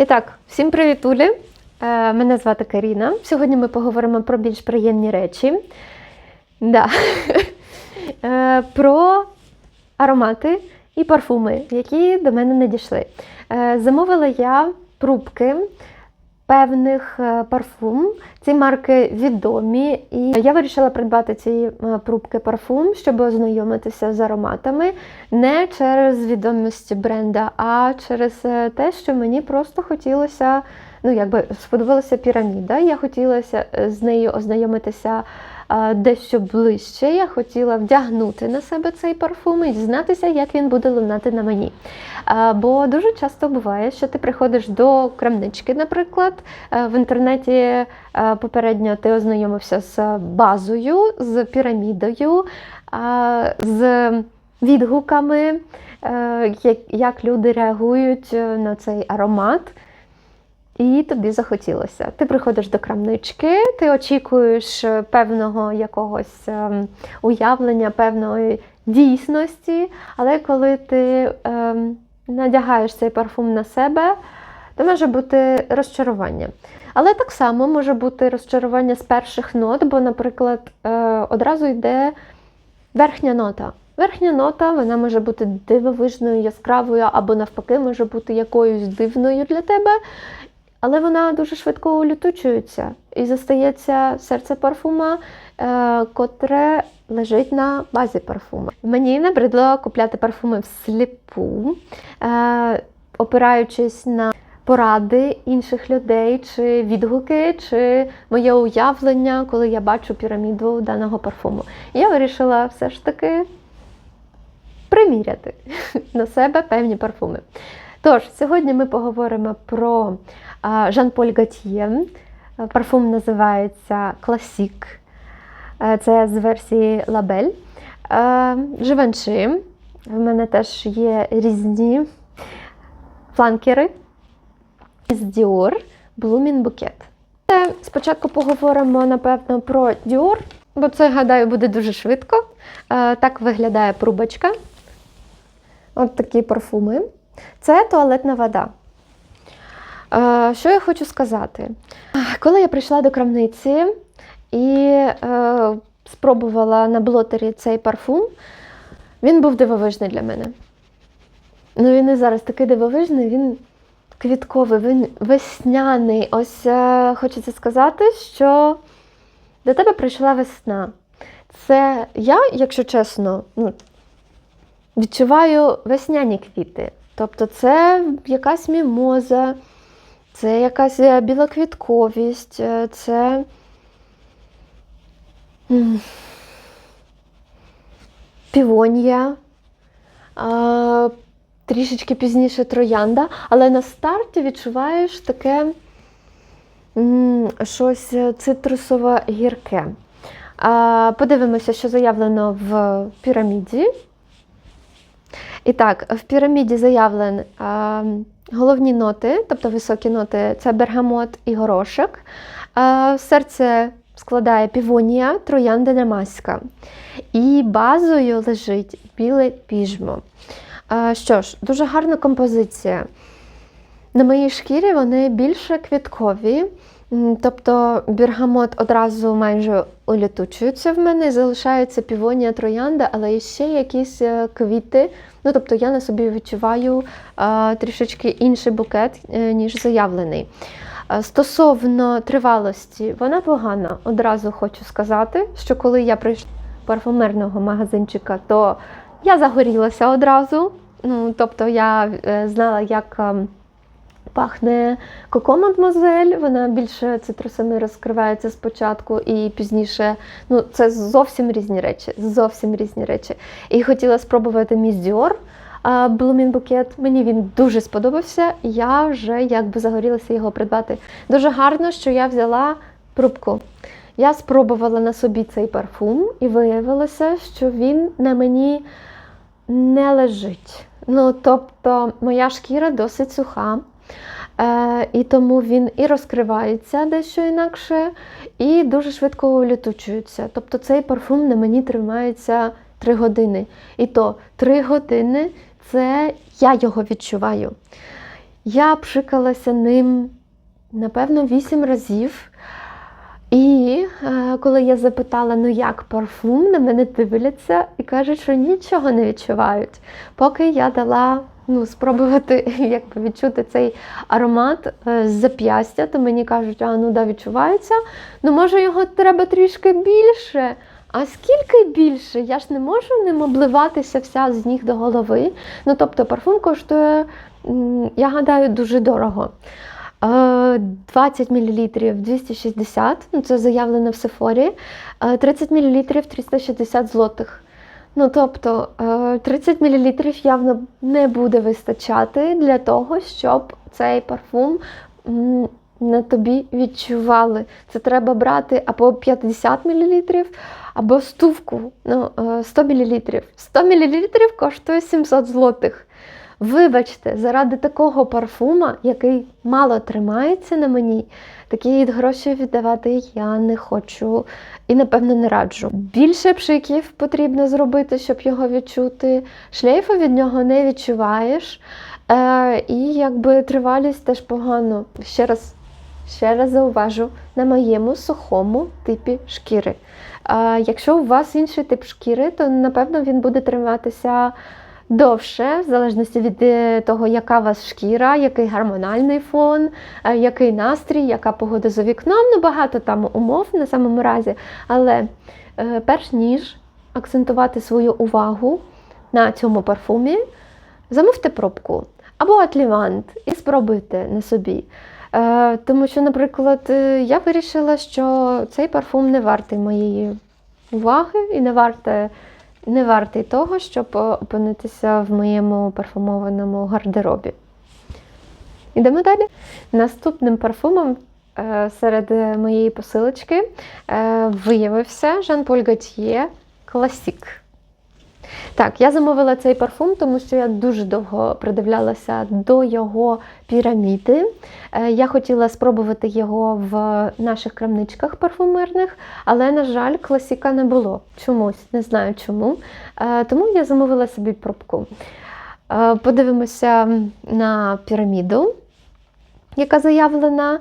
І так, всім привітулі! Е, Мене звати Каріна. Сьогодні ми поговоримо про більш приємні речі. Да. Е, Про аромати і парфуми, які до мене надійшли. Е, Замовила я пробки певних е, парфум. Ці марки відомі, і я вирішила придбати ці прубки пробки парфум, щоб ознайомитися з ароматами не через відомість бренда, а через е, те, що мені просто хотілося, ну якби сподобалася піраміда. Я хотілося е, з нею ознайомитися е, дещо ближче. Я хотіла вдягнути на себе цей парфум і дізнатися, як він буде лунати на мені. Бо дуже часто буває, що ти приходиш до крамнички, наприклад, в інтернеті попередньо ти ознайомився з базою, з пірамідою, з відгуками, е, як, як люди реагують е, на цей аромат. І тобі захотілося. Ти приходиш до крамнички, ти очікуєш е, певного якогось ем, уявлення, певної дійсності, але коли ти ем, надягаєш цей парфум на себе, то може бути розчарування. Але так само може бути розчарування з перших нот, бо, наприклад, е, одразу йде верхня нота. Верхня нота вона може бути дивовижною, яскравою, або навпаки, може бути якоюсь дивною для тебе, але вона дуже швидко улютучується і застається серце парфума, е, котре лежить на базі парфума. Мені набридло купляти парфуми всліпу, е, опираючись на поради інших людей, чи відгуки, чи моє уявлення, коли я бачу піраміду даного парфуму. Я вирішила все ж таки приміряти на себе певні парфуми. Тож, сьогодні ми поговоримо про Жан-Поль Готьє. Е, Парфум називається Класік. Е, Це з версії Лабель. Живанши. В мене теж є різні фланкери з Dior Blooming Bouquet. Е, Спочатку поговоримо, напевно, про Dior, бо це, гадаю, буде дуже швидко. Е, Так виглядає прубочка. От такі парфуми. Це туалетна вода. Е, Що я хочу сказати? Коли я прийшла до крамниці і е, спробувала на блотері цей парфум, він був дивовижний для мене. Ну, він і зараз такий дивовижний, він квітковий, він весняний. Ось е, хочеться сказати, що до тебе прийшла весна. Це я, якщо чесно, ну, відчуваю весняні квіти. Тобто це якась мімоза, це якась е, білоквітковість, е, це півонія, трішечки пізніше троянда, але на старті відчуваєш таке щось цитрусове гірке. А, Подивимося, що заявлено в піраміді. І так, в піраміді заявлен а, головні ноти, тобто високі ноти це бергамот і горошок. А, серце складає півонія, троянда намаська. І базою лежить біле піжмо. А, що ж, дуже гарна композиція. На моїй шкірі вони більше квіткові. Тобто бергамот одразу майже улітучується в мене, залишається півонія троянда, але ще якісь е, квіти. Ну, тобто я на собі відчуваю а, трішечки інший букет, е, ніж заявлений. Стосовно тривалості, вона погана. Одразу хочу сказати, що коли я прийшла до парфумерного магазинчика, то я загорілася одразу. Ну, тобто я е, знала, як. Пахне Коко Мадмозель, вона більше цитрусами розкривається спочатку і пізніше. Ну, це зовсім різні речі. Зовсім різні речі. І хотіла спробувати Міс Dior а, Blooming Мені він дуже сподобався. Я вже якби загорілася його придбати. Дуже гарно, що я взяла пробку. Я спробувала на собі цей парфум, і виявилося, що він на мені не лежить. Ну, тобто, моя шкіра досить суха. Е, і тому він і розкривається дещо інакше, і дуже швидко улітучується. Тобто цей парфум на мені тримається 3 години. І то 3 години це я його відчуваю. Я пшикалася ним, напевно, вісім разів. І е, коли я запитала, ну як парфум, на мене дивляться і кажуть, що нічого не відчувають. Поки я дала ну, спробувати якби, відчути цей аромат е, з зап'ястя, то мені кажуть, а ну да, відчувається. Ну, може, його треба трішки більше. А скільки більше? Я ж не можу ним обливатися вся з ніг до голови. Ну, тобто, парфум коштує, я гадаю, дуже дорого. Е, 20 мл 260, ну це заявлено в Сефорі, е, 30 мл 360 злотих. Ну, тобто е, 30 мл явно не буде вистачати для того, щоб цей парфум на тобі відчували. Це треба брати або 50 мл, або стувку ну, е, 100 мл. 100 мл коштує 700 злотих. Вибачте, заради такого парфума, який мало тримається на мені, такі гроші віддавати я не хочу і, напевно, не раджу. Більше пшиків потрібно зробити, щоб його відчути. Шлейфу від нього не відчуваєш. Е, і якби тривалість теж погано. Ще раз, ще раз зауважу, на моєму сухому типі шкіри. Е, якщо у вас інший тип шкіри, то напевно він буде триматися довше, в залежності від е, того, яка у вас шкіра, який гормональний фон, е, який настрій, яка погода за вікном. Ну, багато там умов на самому разі. Але е, перш ніж акцентувати свою увагу на цьому парфумі, замовте пробку або атлівант і спробуйте на собі. Тому що, наприклад, я вирішила, що цей парфум не вартий моєї уваги і не вартий, не вартий того, щоб е, опинитися в моєму парфумованому гардеробі. Ідемо далі. Наступним парфумом е, серед моєї посилочки е, виявився Жан-Поль Готьє Класік. Так, я замовила цей парфум, тому що я дуже довго придивлялася до його піраміди. Е, Я хотіла спробувати його в наших крамничках парфумерних, але, на жаль, класіка не було. Чомусь, не знаю чому. Е, Тому я замовила собі пробку. Е, Подивимося на піраміду, яка заявлена.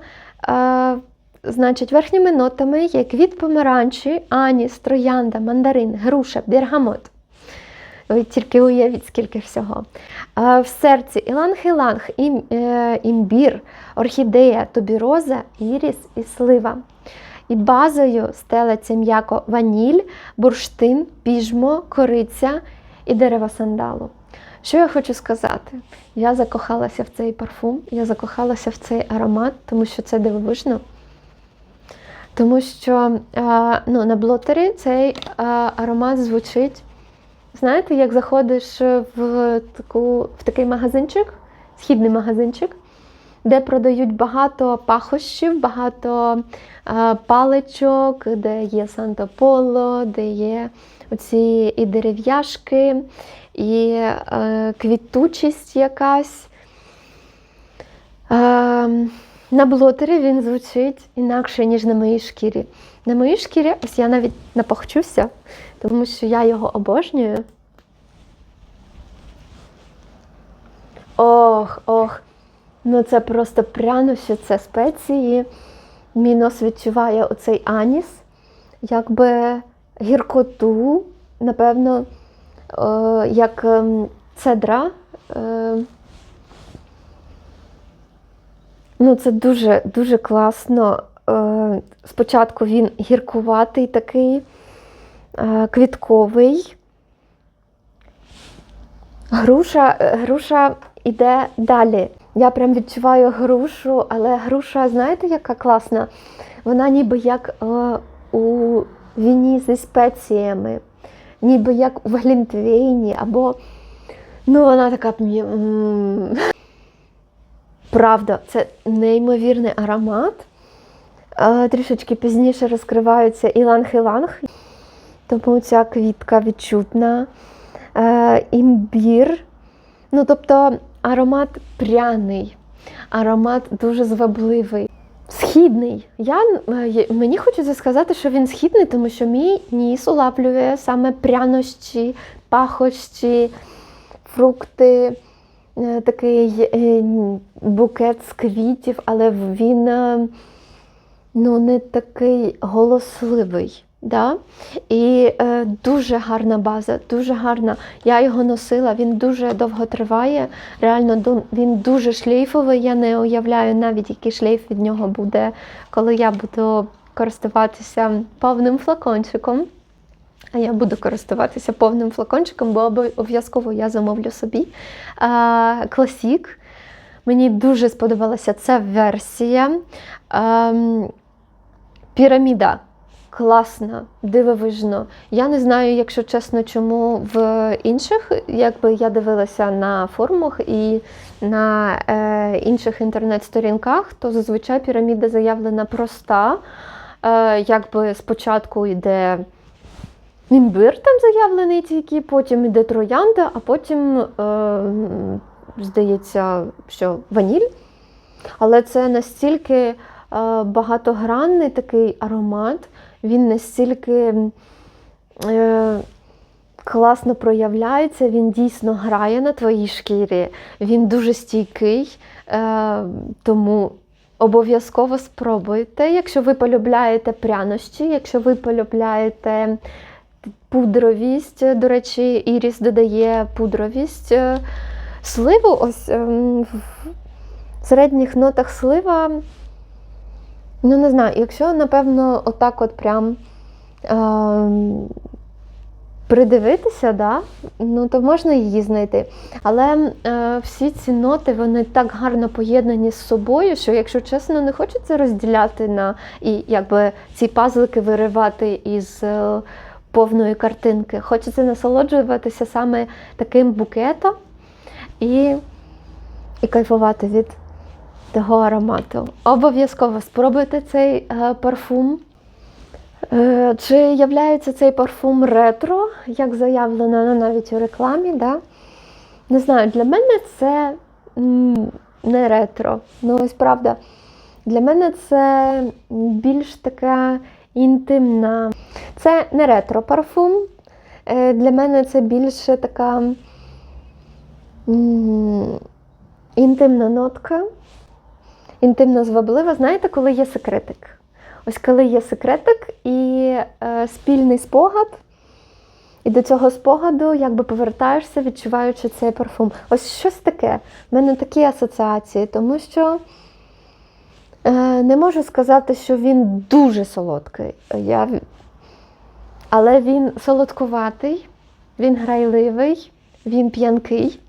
Значить, верхніми нотами є квіт помаранчі, аніс, троянда, мандарин, груша, бергамот. Ви тільки уявіть, скільки всього. В серці іланг-іланг, е, імбір, орхідея, тубіроза, іріс і слива. І базою стелиться м'яко ваніль, бурштин, піжмо, кориця і дерево сандалу. Що я хочу сказати? Я закохалася в цей парфум, я закохалася в цей аромат, тому що це дивовижно. Тому що ну, на блотері цей аромат звучить. Знаєте, як заходиш в, таку, в такий магазинчик, східний магазинчик, де продають багато пахощів, багато е, паличок, де є Санто-Поло, де є оці і дерев'яшки, і е, квітучість якась. Е, на блотері він звучить інакше, ніж на моїй шкірі. На моїй шкірі, ось я навіть напахчуся, тому що я його обожнюю. Ох, ох. Ну це просто прянощі, це спеції. Мій нос відчуває оцей аніс, якби гіркоту, напевно, е, як ем, цедра. Е, Ну, це дуже дуже класно. Е, Спочатку він гіркуватий такий, квітковий. Груша, е, груша йде далі. Я прям відчуваю грушу, але груша, знаєте, яка класна? Вона ніби як е, у віні зі спеціями, ніби як в глінтвейні, або ну, вона така. Правда, це неймовірний аромат. Е, Трішечки пізніше розкриваються іланг-іланг, тому ця квітка відчутна. Е, Імбір. Ну, тобто аромат пряний, аромат дуже звабливий. Східний. Я, е, мені хочеться сказати, що він східний, тому що мій ніс улаплює саме прянощі, пахощі, фрукти. е, такий е, букет з квітів, але він ну, не такий голосливий. Да? І е, дуже гарна база, дуже гарна. Я його носила, він дуже довго триває. Реально він дуже шлейфовий. Я не уявляю навіть, який шлейф від нього буде, коли я буду користуватися повним флакончиком. А я буду користуватися повним флакончиком, бо обов'язково я замовлю собі. А, Класік. Мені дуже сподобалася ця версія. Ем, Піраміда. Класна, дивовижно. Я не знаю, якщо чесно, чому в інших, якби я дивилася на форумах і на е, інших інтернет-сторінках, то зазвичай піраміда заявлена проста. Е, якби спочатку йде імбир там заявлений тільки, потім йде троянда, а потім, е, здається, що ваніль. Але це настільки е, багатогранний такий аромат, він настільки е, класно проявляється, він дійсно грає на твоїй шкірі, він дуже стійкий, е, тому обов'язково спробуйте. Якщо ви полюбляєте прянощі, якщо ви полюбляєте пудровість, до речі, Іріс додає пудровість. е, Сливу, ось ем, в середніх нотах слива. Ну, не знаю, якщо, напевно, отак от прям ем, придивитися, да, ну, то можна її знайти. Але е, всі ці ноти вони так гарно поєднані з собою, що, якщо чесно, не хочеться розділяти на і якби ці пазлики виривати із е, повної картинки. Хочеться насолоджуватися саме таким букетом і, і кайфувати від того аромату. Обов'язково спробуйте цей е, парфум. Е, чи являється цей парфум ретро, як заявлено ну, навіть у рекламі? Да? Не знаю, для мене це не ретро. Ну, ось правда, для мене це більш така інтимна. Це не ретро парфум. Е, Для мене це більше така інтимна нотка, інтимно зваблива. Знаєте, коли є секретик? Ось коли є секретик і е, спільний спогад, і до цього спогаду якби повертаєшся, відчуваючи цей парфум. Ось щось таке. В мене такі асоціації, тому що е, не можу сказати, що він дуже солодкий. Я... Але він солодкуватий, він грайливий, він п'янкий.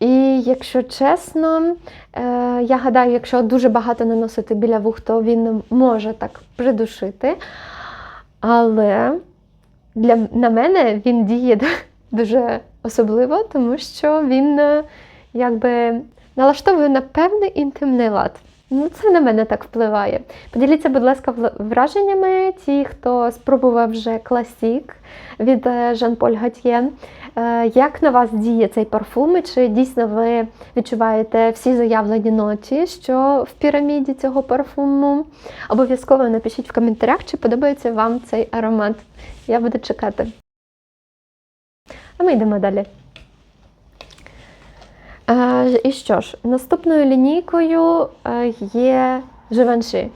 І якщо чесно, е, я гадаю, якщо дуже багато наносити біля вух, то він може так придушити. Але для, на мене він діє дуже особливо, тому що він е, якби налаштовує на певний інтимний лад. Ну, це на мене так впливає. Поділіться, будь ласка, враженнями, ті, хто спробував вже класік від е, Жан-Поль Гатьє. Е, Як на вас діє цей парфум? І Чи дійсно ви відчуваєте всі заявлені ноті, що в піраміді цього парфуму? Обов'язково напишіть в коментарях, чи подобається вам цей аромат. Я буду чекати. А ми йдемо далі. Е, І що ж, наступною лінійкою е, є Живанши.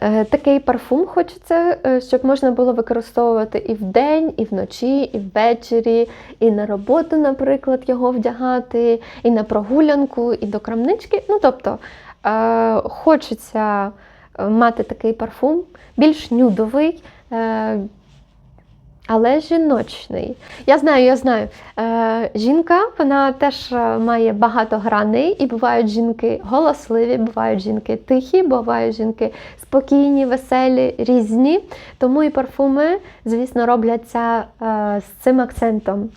Е, Такий парфум хочеться, щоб можна було використовувати і вдень, і вночі, і ввечері, і на роботу, наприклад, його вдягати, і на прогулянку, і до крамнички. Ну, тобто, хочеться мати такий парфум, більш нюдовий, але жіночний. Я знаю, я знаю. Е, жінка вона теж е, має багато граней, і бувають жінки голосливі, бувають жінки тихі, бувають жінки спокійні, веселі, різні. Тому і парфуми, звісно, робляться е, з цим акцентом.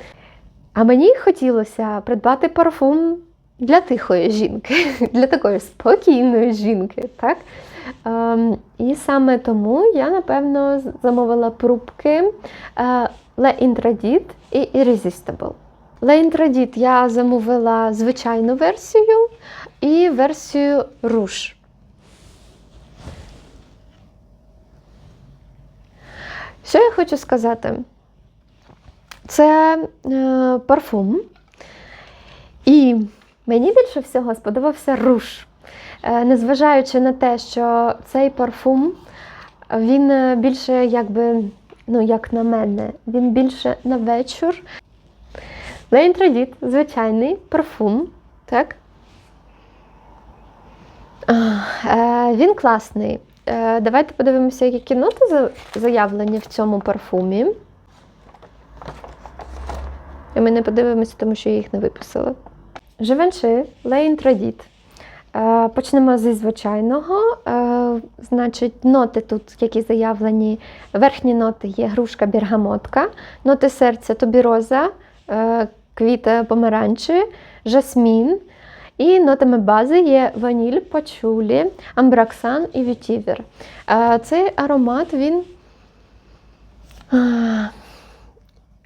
А мені хотілося придбати парфум для тихої жінки, для такої спокійної жінки. так? Ем, і саме тому я, напевно, замовила прубки е, Le Intradit і Irresistible. Le Intradit я замовила звичайну версію і версію Rouge. Що я хочу сказати? Це е, парфум. І Мені більше всього сподобався руш. Е, Незважаючи на те, що цей парфум він е, більше, якби, ну, як на мене, він більше на вечір. Лейнтрадіт звичайний парфум, так? Е, Він класний. Давайте подивимося, які ноти за- заявлені в цьому парфумі. І ми не подивимося, тому що я їх не виписала. Живенши Лейнтрадіт. Е, Почнемо зі звичайного. Е, Значить, ноти тут, які заявлені, верхні ноти є грушка бергамотка, ноти серця тубіроза, е, квіти помаранчі, жасмін. І нотами бази є ваніль, пачулі, амбраксан і вітівер. Е, Цей аромат він.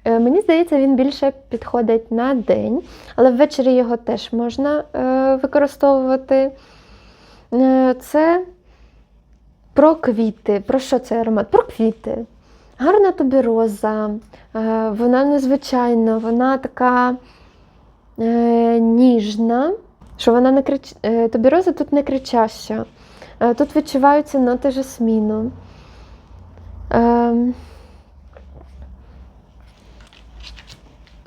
Е, Мені здається, він більше підходить на день, але ввечері його теж можна е, використовувати. Е, Це про квіти. Про що цей аромат? Про квіти. Гарна тубіроза, е, вона незвичайна, вона така ніжна, що вона не крич... е, тубіроза тут не кричаща. Тут відчуваються ноти жасміну.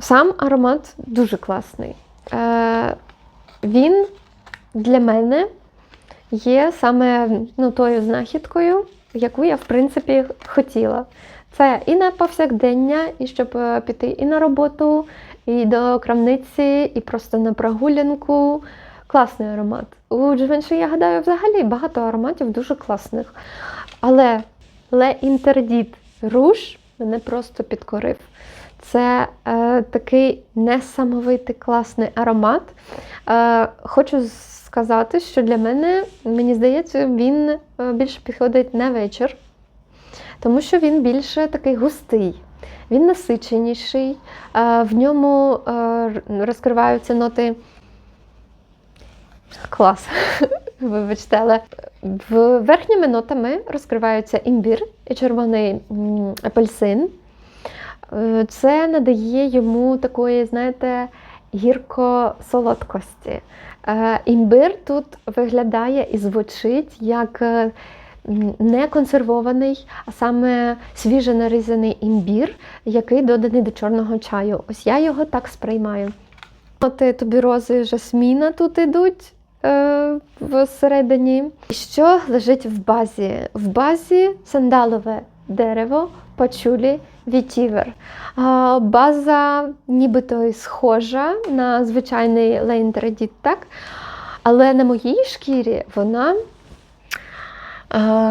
Сам аромат дуже класний. Е, Він для мене є саме ну, тою знахідкою, яку я, в принципі, хотіла. Це і на повсякдення, і щоб е, піти і на роботу, і до крамниці, і просто на прогулянку. Класний аромат. У Givenchy, я гадаю, взагалі багато ароматів дуже класних. Але Le Interdit Rouge мене просто підкорив. Це е, такий несамовитий класний аромат. Е, хочу сказати, що для мене, мені здається, він е, більше підходить на вечір, тому що він більше такий густий, він насиченіший, е, в ньому е, розкриваються ноти. Клас. Вибачте, але в верхніми нотами розкриваються імбір і червоний апельсин. Е, Це надає йому такої, знаєте, гірко-солодкості. Е, Імбир тут виглядає і звучить як е, не консервований, а саме свіже нарізаний імбір, який доданий до чорного чаю. Ось я його так сприймаю. Ноти тубірози жасміна тут ідуть е, всередині. Що лежить в базі? В базі сандалове дерево, пачулі, вітівер. База нібито схожа на звичайний лейнтрадіт, так? Але на моїй шкірі вона,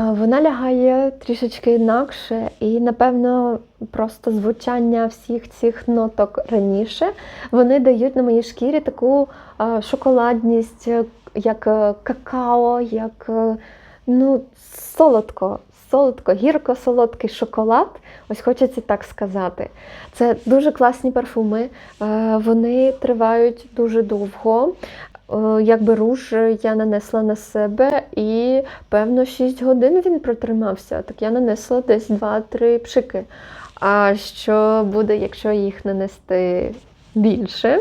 вона лягає трішечки інакше, і, напевно, просто звучання всіх цих ноток раніше вони дають на моїй шкірі таку шоколадність, як е, какао, як е, ну, солодко, солодко, гірко-солодкий шоколад. Ось хочеться так сказати. Це дуже класні парфуми, е, вони тривають дуже довго. Е, Якби руж я нанесла на себе і певно 6 годин він протримався. Так я нанесла десь 2-3 пшики. А що буде, якщо їх нанести більше?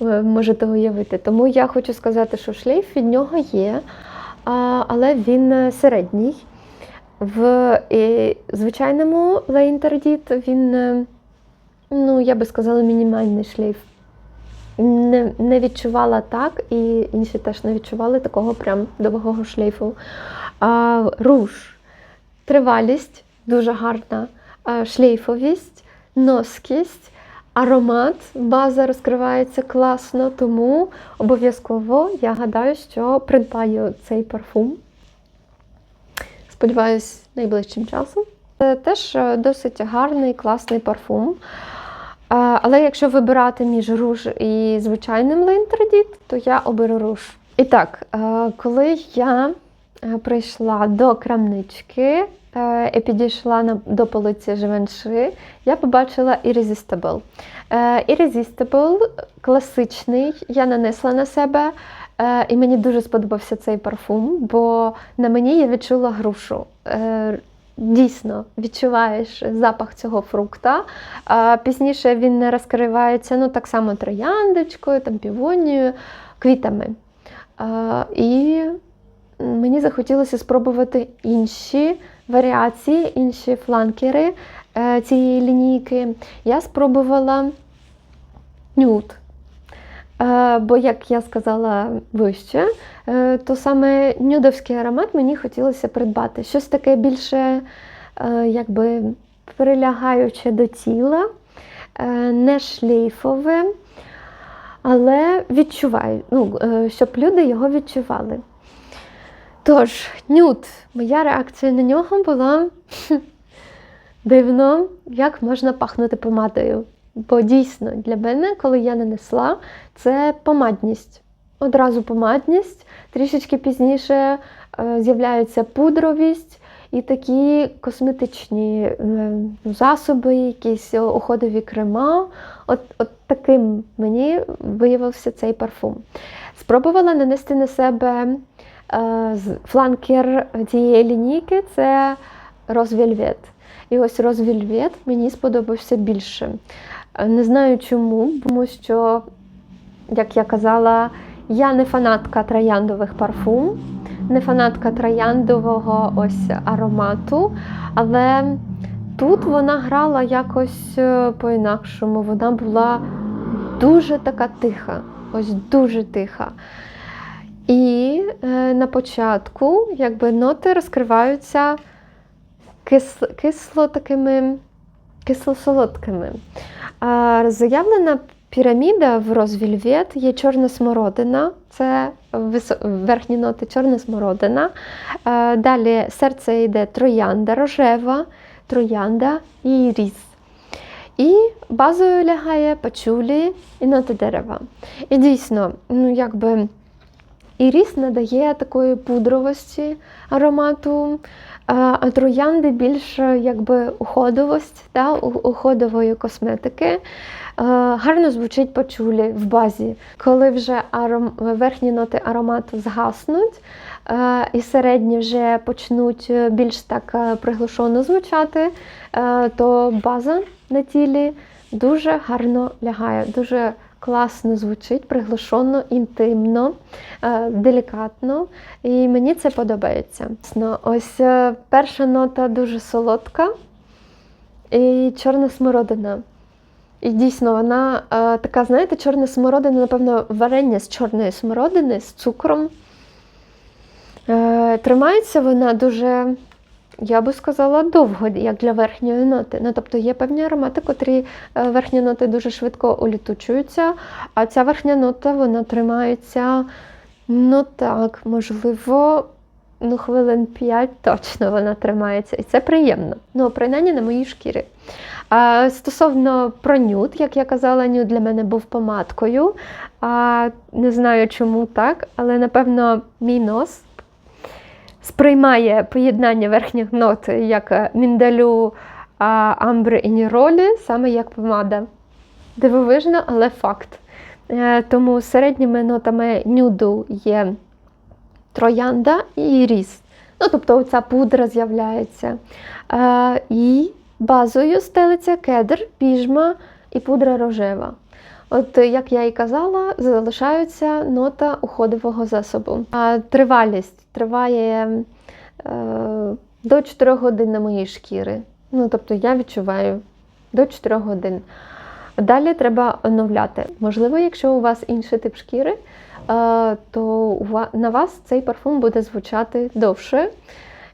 Ви можете уявити. Тому я хочу сказати, що шлейф від нього є, але він е, середній. В звичайному лейнтердіт він, е, ну, я би сказала, мінімальний шлейф. Не, не відчувала так, і інші теж не відчували такого прям довгого шлейфу. А, руж, тривалість дуже гарна, а, шлейфовість, носкість, аромат, база розкривається класно, тому обов'язково я гадаю, що придбаю цей парфум. Сподіваюсь, найближчим часом. Це теж е, досить гарний, класний парфум. Але якщо вибирати між руж і звичайним лейнтрадіт, то я оберу руж. І так, е, коли я е, прийшла до крамнички е, і підійшла до полиці Живенши, я побачила Irresistible. Е, Irresistible класичний, я нанесла на себе, е, і мені дуже сподобався цей парфум, бо на мені я відчула грушу. Е, Дійсно, відчуваєш запах цього фрукта. А пізніше він не розкривається ну, так само трояндочкою, там, півонією. квітами. Е, І мені захотілося спробувати інші варіації, інші фланкери е, цієї лінійки. Я спробувала нюд. Е, Бо, як я сказала вище, е, то саме нюдовський аромат мені хотілося придбати. Щось таке більше е, якби прилягаюче до тіла, не шлейфове, але відчуваю, ну, щоб люди його відчували. Тож, нюд, моя реакція на нього була дивно, як можна пахнути помадою. Бо дійсно для мене, коли я нанесла, це помадність. Одразу помадність, трішечки пізніше е, з'являється пудровість і такі косметичні е, засоби, якісь уходові крема. От, от таким мені виявився цей парфум. Спробувала нанести на себе е, фланкер цієї лінійки це Velvet. І ось Velvet мені сподобався більше. Е, Не знаю чому, тому що, як я казала, я не фанатка трояндових парфум, не фанатка трояндового ось аромату, але тут вона грала якось е, по-інакшому. Вона була дуже така тиха, ось дуже тиха. І е, на початку якби ноти розкриваються кис, кисло такими кисло-солодкими. Заявлена піраміда в Розвільвет є чорна смородина, це верхні ноти чорна смородина. Далі серце йде троянда рожева, троянда і різ. І базою лягає пачулі і ноти дерева. І дійсно, ну якби і ріс надає такої пудровості аромату, а троянди більше якби уходовость, у- уходової косметики. Е, Гарно звучить пачулі в базі. Коли вже аром... верхні ноти аромату згаснуть, е, і середні вже почнуть е, більш так е, приглушено звучати, е, то база на тілі дуже гарно лягає, дуже класно звучить, приглушено, інтимно, е, делікатно. І мені це подобається. Ось е, перша нота дуже солодка і чорна смородина. І дійсно, вона е, така, знаєте, чорна смородина, напевно, варення з чорної смородини з цукром. Тримається вона дуже, я би сказала, довго, як для верхньої ноти. Ну, тобто є певні аромати, котрі е, верхні ноти дуже швидко улітучуються, а ця верхня нота вона тримається, ну так, можливо, ну, хвилин 5 точно вона тримається. І це приємно. Ну, принаймні на моїй шкірі. А, стосовно про нюд, як я казала, нюд для мене був помадкою. А, не знаю, чому так, але напевно мій нос сприймає поєднання верхніх нот як е, міндалю, амбри і ніролі, саме як помада. Дивовижно, але факт. Е, Тому середніми нотами нюду є троянда і ріс. Ну, тобто оця пудра з'являється. Е, І базою стелиться кедр, піжма і пудра рожева. От, е, як я і казала, залишається нота уходового засобу. А тривалість триває е, до 4 годин на моїй шкіри. Ну, тобто я відчуваю до 4 годин. Далі треба оновляти. Можливо, якщо у вас інший тип шкіри, е, то на вас цей парфум буде звучати довше,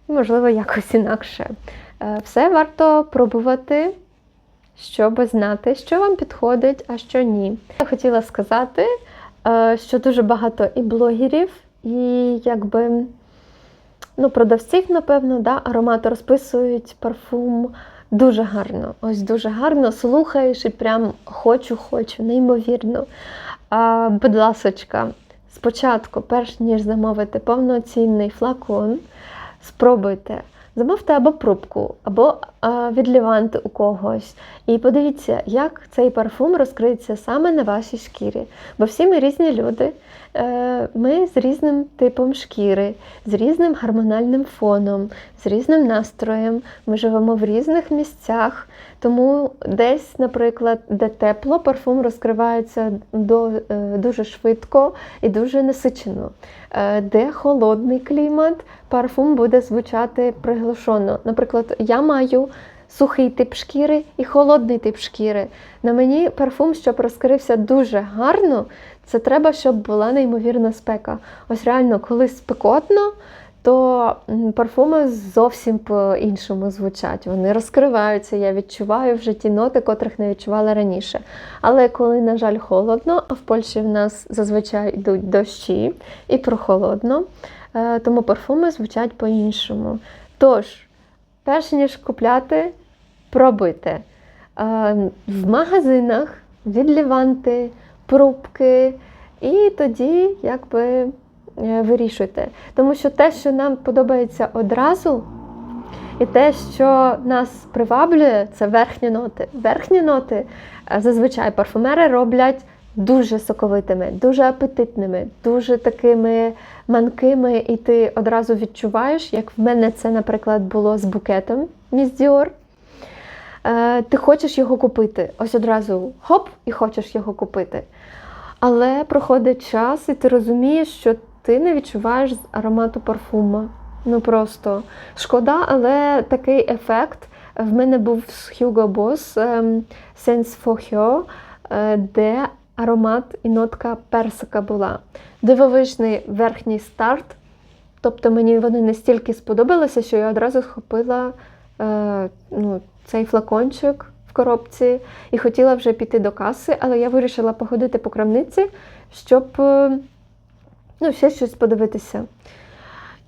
і, можливо, якось інакше. Е, Все варто пробувати, щоб знати, що вам підходить, а що ні. Я хотіла сказати, е, що дуже багато і блогерів, і якби ну, продавців, напевно, да, аромати розписують парфум дуже гарно. Ось дуже гарно слухаєш і прям хочу, хочу, неймовірно. А, будь ласочка, спочатку, перш ніж замовити повноцінний флакон, спробуйте Замовте або пробку, або а, відліванти у когось. І подивіться, як цей парфум розкриється саме на вашій шкірі. Бо всі ми різні люди. Е, Ми з різним типом шкіри, з різним гормональним фоном, з різним настроєм. Ми живемо в різних місцях. Тому десь, наприклад, де тепло, парфум розкривається до, е, дуже швидко і дуже насичено. Е, Де холодний клімат, парфум буде звучати приглушено. Наприклад, я маю сухий тип шкіри і холодний тип шкіри. На мені парфум, щоб розкрився дуже гарно, це треба, щоб була неймовірна спека. Ось реально, коли спекотно, то парфуми зовсім по-іншому звучать. Вони розкриваються, я відчуваю вже ті ноти, котрих не відчувала раніше. Але коли, на жаль, холодно, а в Польщі в нас зазвичай йдуть дощі і прохолодно, е, тому парфуми звучать по-іншому. Тож, перш ніж купляти, пробуйте. Е, В магазинах відліванти, пробки, і тоді якби е, вирішуйте. Тому що те, що нам подобається одразу, і те, що нас приваблює, це верхні ноти. Верхні ноти е, зазвичай парфумери роблять дуже соковитими, дуже апетитними, дуже такими манкими, і ти одразу відчуваєш, як в мене це, наприклад, було з букетом Міс Діор. Е, Ти хочеш його купити. Ось одразу хоп, і хочеш його купити. Але проходить час, і ти розумієш, що ти не відчуваєш аромату парфума. Ну просто шкода, але такий ефект в мене був з Hugo Boss ем, Sense for Her, е, де аромат і нотка персика була. Дивовижний верхній старт. Тобто мені вони настільки сподобалися, що я одразу схопила е, ну, цей флакончик в коробці і хотіла вже піти до каси, але я вирішила походити по крамниці, щоб е, ну, ще щось подивитися.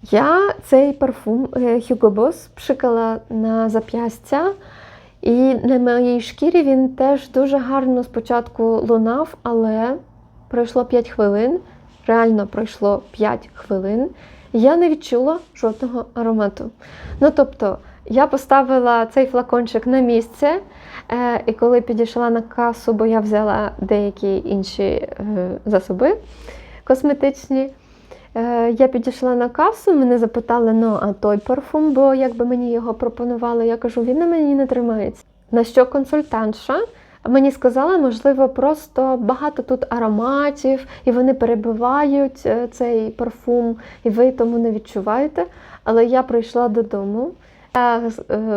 Я цей парфум е, Hugo Boss пшикала на зап'ястя, і на моїй шкірі він теж дуже гарно спочатку лунав, але пройшло 5 хвилин, реально пройшло 5 хвилин, я не відчула жодного аромату. Ну тобто, я поставила цей флакончик на місце, е, і коли підійшла на касу, бо я взяла деякі інші е, засоби косметичні. Е, Я підійшла на касу, мене запитали, ну а той парфум, бо якби мені його пропонували, я кажу, він на мені не тримається. На що консультантша мені сказала, можливо, просто багато тут ароматів, і вони перебивають е, цей парфум, і ви тому не відчуваєте. Але я прийшла додому, е,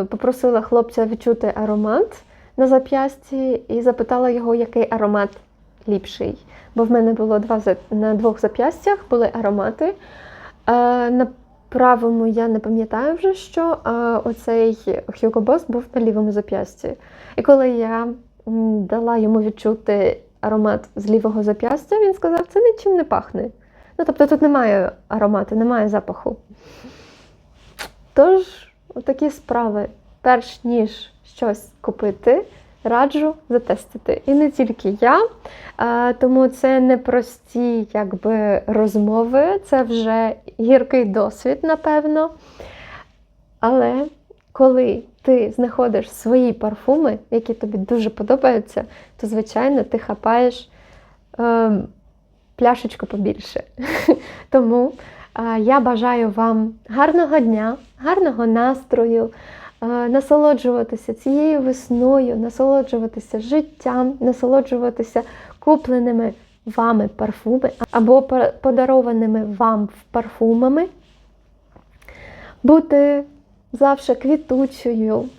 попросила хлопця відчути аромат на зап'ясті і запитала його, який аромат ліпший. Бо в мене було два на двох зап'ястях були аромати. Е, на правому я не пам'ятаю вже що, а оцей Hugo Boss був на лівому зап'ясті. І коли я дала йому відчути аромат з лівого зап'ястя, він сказав, це нічим не пахне. Ну, тобто тут немає аромату, немає запаху. Тож, такі справи, перш ніж щось купити, раджу затестити. І не тільки я, тому це не прості якби, розмови, це вже гіркий досвід, напевно. Але коли ти знаходиш свої парфуми, які тобі дуже подобаються, то, звичайно, ти хапаєш е, пляшечку побільше. Тому е, я бажаю вам гарного дня, гарного настрою, е, насолоджуватися цією весною, насолоджуватися життям, насолоджуватися купленими вами парфуми або подарованими вам парфумами, бути завжди квітучою,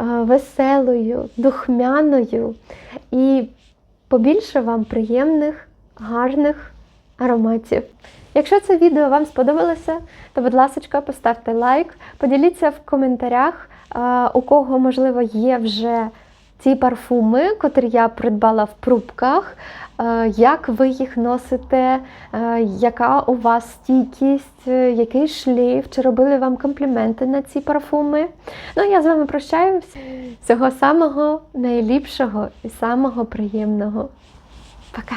е, веселою, духмяною і побільше вам приємних, гарних ароматів. Якщо це відео вам сподобалося, то, будь ласка, поставте лайк, поділіться в коментарях, е, у кого, можливо, є вже ці парфуми, котрі я придбала в пробках, е, як ви їх носите, е, яка у вас стійкість, е, який шлейф, чи робили вам компліменти на ці парфуми. Ну, я з вами прощаюся. Всього самого найліпшого і самого приємного. Пока!